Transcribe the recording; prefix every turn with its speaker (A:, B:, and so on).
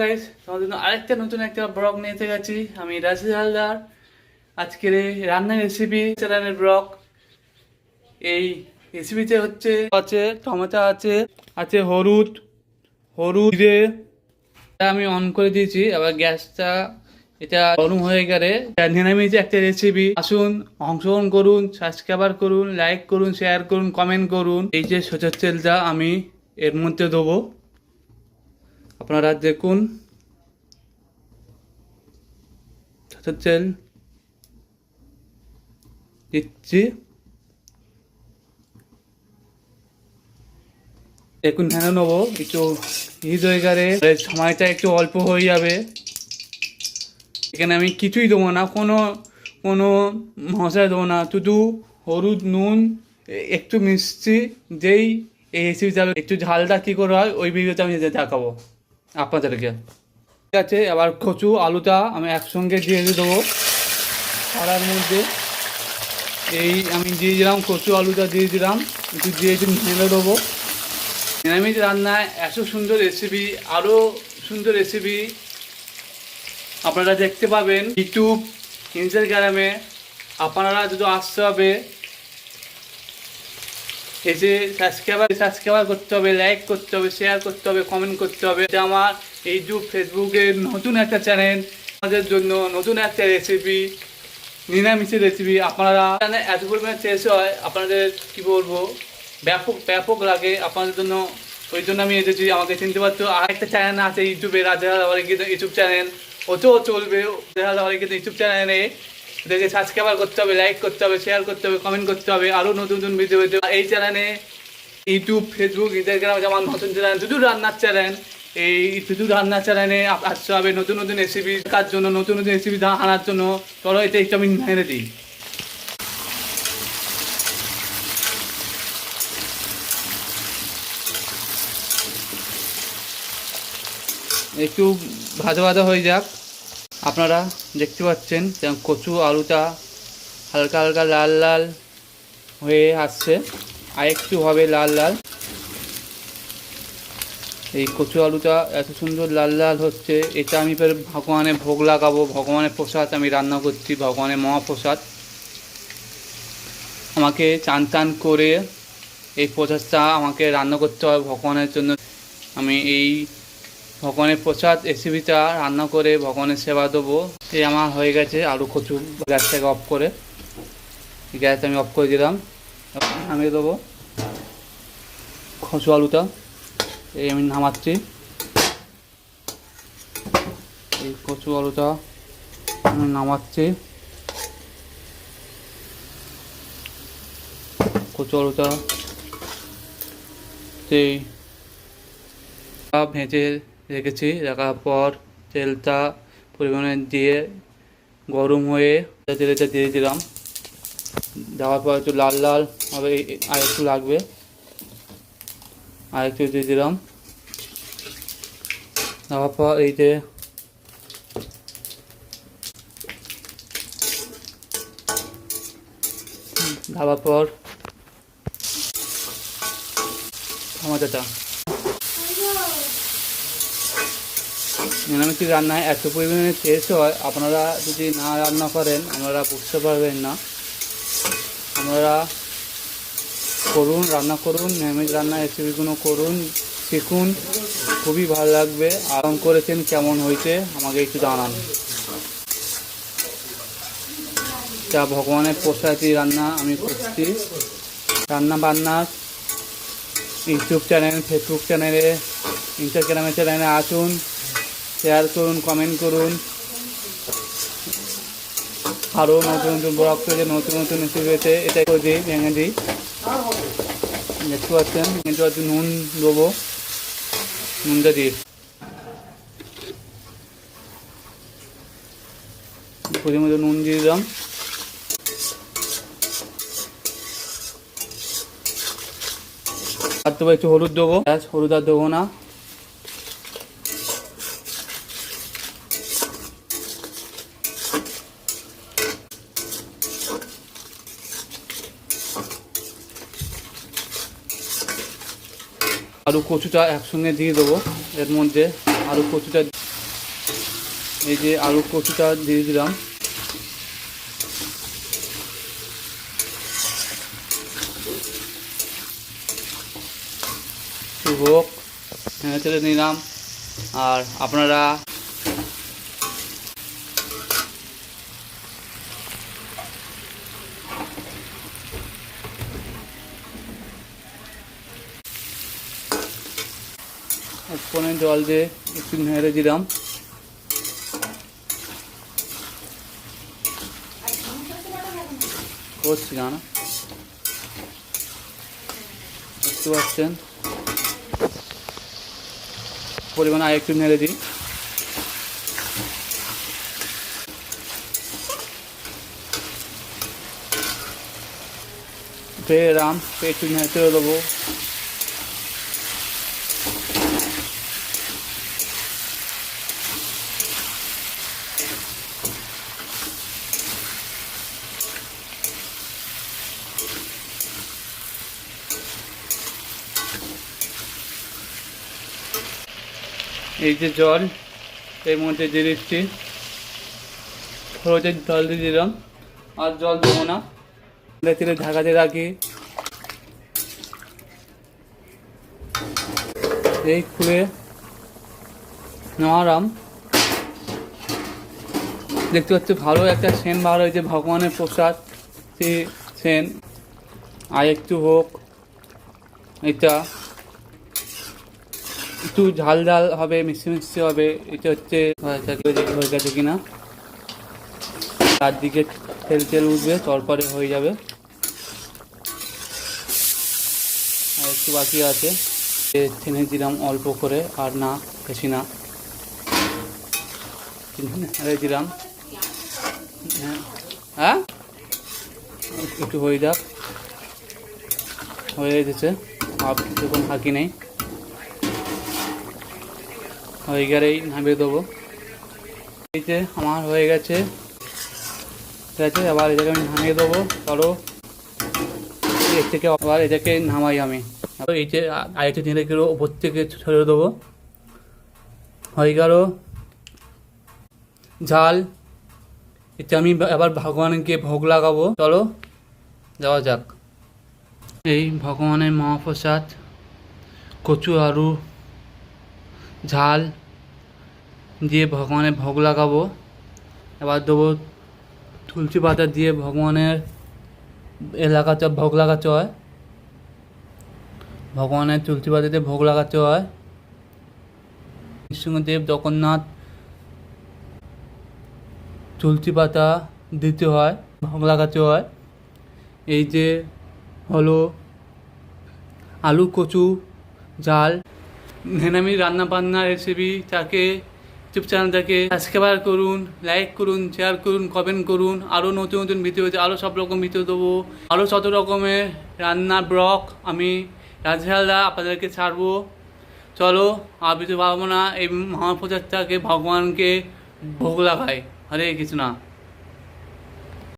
A: Guys তোমাদের জন্য আরেকটা নতুন একটা ব্লগ এসে গেছি আমি রাশিদ হালদার। আজকের রান্নার রেসিপি চ্যানেলের ব্লগ এই রেসিপিতে হচ্ছে আছে টমেটো আছে আছে হলুদ হলুদ, জিরে। আমি অন করে দিয়েছি, আবার গ্যাসটা এটা গরম হয়ে গেলে নিরামিষ একটা রেসিপি আসুন, অংশগ্রহণ করুন সাবস্ক্রাইবার করুন লাইক করুন শেয়ার করুন কমেন্ট করুন। এই যে সচের তেলটা আমি এর মধ্যে দেবো। আপনারা দেখুন তেল দিচ্ছি দেখুন ধ্যানে নেব একটু হিট হয়ে সময়টা একটু অল্প হয়ে যাবে। এখানে আমি কিছুই দেবো না, কোনো কোনো মশলা দেবো না। শুধু হলুদ, নুন একটু মিষ্টি, যেই এই রেসিপি যাবে একটু ঝালটা কী করে হয়, ওই ভিডিওতে আমি দেখাবো। আপনাদেরকে। ঠিক আছে, এবার কচু, আলুটা আমি একসঙ্গে দিয়ে দেবো। কড়ার মধ্যে এই আমি দিয়ে দিলাম, কচু, আলুটা দিয়ে দিলাম। একটু দিয়ে একটু ঢেলে দেবো। নিরামিষ রান্নায় এত সুন্দর রেসিপি আরও সুন্দর রেসিপি আপনারা দেখতে পাবেন, ইউটিউব ইনস্টাগ্রামে আপনারা যদি আসতে হবে এসে সাবস্ক্রাইবার সাবস্ক্রাইবার করতে হবে লাইক করতে হবে শেয়ার করতে হবে কমেন্ট করতে হবে। আমার এই ইউটিউব ফেসবুকে নতুন একটা চ্যানেল আমাদের জন্য নতুন একটা রেসিপি নিরামিষের রেসিপি আপনারা এত পরিমাণে টেস্ট হয়, আপনাদের কি বলব? ব্যাপক ব্যাপক লাগে আপনাদের জন্য। ওই জন্য আমি এসেছি, আমাকে চিনতে পারতো আর একটা চ্যানেল আছে ইউটিউবে, রাজা কিন্তু ইউটিউব চ্যানেল ওতেও চলবে। রাজা কিন্তু ইউটিউব চ্যানেলে এদেরকে সাবস্ক্রাইবার করতে হবে লাইক করতে হবে শেয়ার করতে হবে কমেন্ট করতে হবে আরও নতুন নতুন ভিডিও ভিডিও এই চ্যানেলে ইউটিউব ফেসবুক ইনস্টাগ্রাম যেমন নতুন চ্যানেল শুধু রান্নার চ্যানেল এই শুধু রান্নার চ্যানেলে আসতে হবে নতুন নতুন রেসিপি কার জন্য, নতুন নতুন রেসিপি আনার জন্য। চলো, এটা একটু আমি মেরে দিই। একটু ভাজা ভাজা হয়ে যাক। আপনারা দেখতে পাচ্ছেন যেমন কচু আলুটা হালকা হালকা লাল লাল হয়ে আসছে। আর একটু হবে লাল লাল। এই কচু আলুটা এত সুন্দর লাল লাল হচ্ছে, এটা আমি ফের ভগবানের ভোগ লাগাবো, ভগবানের প্রসাদ আমি রান্না করছি, ভগবানের মহাপ্রসাদ। আমাকে চান টান করে এই প্রসাদটা আমাকে রান্না করতে হবে ভগবানের জন্য। আমি এই ভগবানের প্রসাদ রেসিপিটা রান্না করে ভগবানের সেবা দেবো। এই আমার হয়ে গেছে আলু কচু, গ্যাসটাকে অফ করে। গ্যাস আমি অফ করে দিলাম। নামিয়ে দেবো। কচু আলুটা, এই আমি নামাচ্ছি। এই কচু আলুটা আমি নামাচ্ছি। কচু আলুটা সেই ভেজে রেখেছি। রাখার পর তেলটা পরিমাণে দিয়ে গরম হয়ে তেলটা দিয়ে দিলাম। দেওয়ার পর একটু লাল লাল হবে আর একটু লাগবে। আর একটু দিয়ে দিলাম। দেওয়ার পর এই যে দেওয়ার পর টমাটোটা। নিরামিষ রান্নায় এত পরিমাণে টেস্ট হয়, আপনারা যদি না রান্না করেন, আপনারা বুঝতে পারবেন না। আপনারা করুন, রান্না করুন, নিরামিষ রান্না, রেসিপিগুলো করুন, শিখুন, খুবই ভালো লাগবে। আরাম করেছেন, কেমন হয়েছে, আমাকে একটু জানান। যা ভগবানের প্রসাদী রান্না আমি করছি। রান্না বান্না ইউটিউব চ্যানেল ফেসবুক চ্যানেলে ইনস্টাগ্রামের চ্যানেলে আসুন। শেয়ার করুন কমেন্ট করুন। আরও নতুন নতুন ব্লগ নতুন নতুন রেসিপিতে এটা করে দিই, ভেঙে দিই। দেখতে পাচ্ছেন কিন্তু একটু নুন দেবো। নুনটা দিই পরিমাণ নুন দিয়ে দিলাম। আর দেবো একটু হলুদ দেবো। হলুদ আর দেবো না। আলু কচুটা একসঙ্গে দিয়ে দেবো। এর মধ্যে আলু কচুটা এই যে আলু কচুটা দিয়ে দিলাম। হোক চেড়ে নিলাম। আর আপনারা ফোনে জল দিয়ে একটু নেড়ে দিলাম। করছি না বুঝতে পারছেন? পরিমাণ আর একটু নেড়ে দিই। রাম ফের একটু নেড়ে দেবো। এই যে জল, এর মধ্যে দিয়ে দিচ্ছি। জল দিয়ে দিলাম, আর জল দেবো না। তেলে ঢাকাতে রাখি। এই খুলে নামারাম দেখতে পাচ্ছি, ভালো একটা সেন বার হয়েছে, ভগবানের প্রসাদ। সেন আর একটু হোক। এটা একটু ঝাল ঝাল হবে, মিষ্টি মিষ্টি হবে। এটা হচ্ছে হয়ে গেছে কিনা? চারদিকে তেল তেল উঠবে, তারপরে হয়ে যাবে। আর একটু বাকি আছে। টেনে দিলাম অল্প করে, আর না, বেশি না। দিলাম। হ্যাঁ? হ্যাঁ? একটু হয়ে যাক। হয়ে গেছে। আর কিছুক্ষণ থাকি নেই। হয়ে গেলেই নামিয়ে দেবো। এই যে আমার হয়ে গেছে। ঠিক আছে, আবার এটাকে আমি নামিয়ে দেবো। চলো। এর থেকে আবার এটাকে নামাই আমি। এই যে আরেকটা গেলো ওপর থেকে ছড়িয়ে দেবো। হয়ে গেল। ঝাল এতে আমি আবার ভগবানকে ভোগ লাগাবো। চলো, যাওয়া যাক। এই ভগবানের মহাপ্রসাদ, কচু আলু, ঝাল দিয়ে ভগবানের ভোগ লাগাবো। এবার দেবো তুলসী পাতা দিয়ে ভগবানের এলাকাতে ভোগ লাগাতে হয়। ভগবানের তুলসী পাতাতে ভোগ লাগাতে হয়। নৃসিংহদেব জগন্নাথ তুলসী পাতা দিতে হয়, ভোগ লাগাতে হয়। এই যে হলো আলু, কচু, জাল নেনামি রান্না বান্না রেসিপি তাকে ইউটিউব চ্যানেলটাকে সাবস্ক্রাইব করুন লাইক করুন শেয়ার করুন কমেন্ট করুন আরও নতুন নতুন ভিডিও হচ্ছে আরও সব রকম ভিডিও দেবো। আরও শত রকমের রান্না ব্লগ আমি রাজহালদা আপনাদেরকে ছাড়বো। চলো আর কিছু পাবো না এই মহাপ্রচারটাকে, ভগবানকে ভোগ লাগাই। হরে কৃষ্ণা।